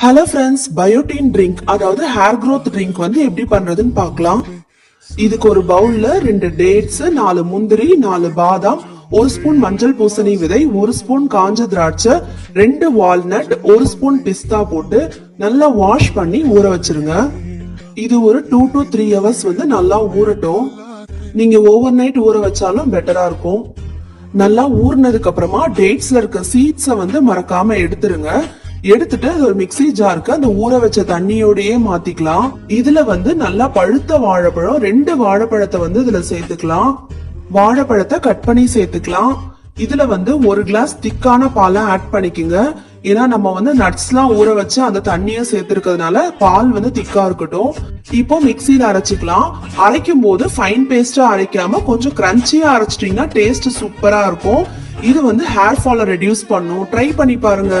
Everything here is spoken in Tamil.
ஹலோ ஃப்ரெண்ட்ஸ் பயோட்டின் ட்ரிங்க் அதாவது ஹேர் க்ரோத் ட்ரிங்க் வந்து எப்படி பண்றதுன்னு பார்க்கலாம். இதுக்கு ஒரு பவுல்ல ரெண்டு டேட்ஸ் நாலு முந்திரி நாலு பாதாம் ஒரு ஸ்பூன் மஞ்சள் பூசணி விதை ஒரு ஸ்பூன் காஞ்ச திராட்சை ரெண்டு வால்நட் ஒரு ஸ்பூன் பிஸ்தா போட்டு நல்லா வாஷ் பண்ணி ஊற வச்சிருங்க. இது ஒரு டூ டு த்ரீ ஹவர்ஸ் வந்து நல்லா ஊறட்டும். நீங்க ஓவர் நைட் ஊற வச்சாலும் பெட்டரா இருக்கும். நல்லா ஊறினதுக்கு அப்புறமா டேட்ஸ்ல இருக்க சீட்ஸை வந்து மறக்காம எடுத்துருங்க. எடுத்துட்டு அது ஒரு மிக்ஸி ஜாருக்கு அந்த ஊற வச்ச தண்ணியோடயே மாத்திக்கலாம். இதுல வந்து நல்லா பழுத்த வாழைப்பழம் ரெண்டு வாழைப்பழத்தை வந்து இதுல சேர்த்துக்கலாம். வாழைப்பழத்தை கட் பண்ணி சேர்த்துக்கலாம். இதுல வந்து ஒரு கிளாஸ் திக்கான பாலை ஆட் பண்ணிக்கோங்க. ஏன்னா நம்ம வந்து நட்ஸ்லாம் ஊற வச்சு அந்த தண்ணியை சேர்த்துருக்கிறதுனால பால் வந்து திக்கா இருக்கட்டும். இப்போ மிக்சியில அரைச்சிக்கலாம். அரைக்கும் போது ஃபைன் பேஸ்டா அரைக்காம கொஞ்சம் கிரன்ச்சியா அரைச்சிட்டீங்கன்னா டேஸ்ட் சூப்பரா இருக்கும். இது வந்து ஹேர் ஃபாலை ரெடியூஸ் பண்ணும். ட்ரை பண்ணி பாருங்க.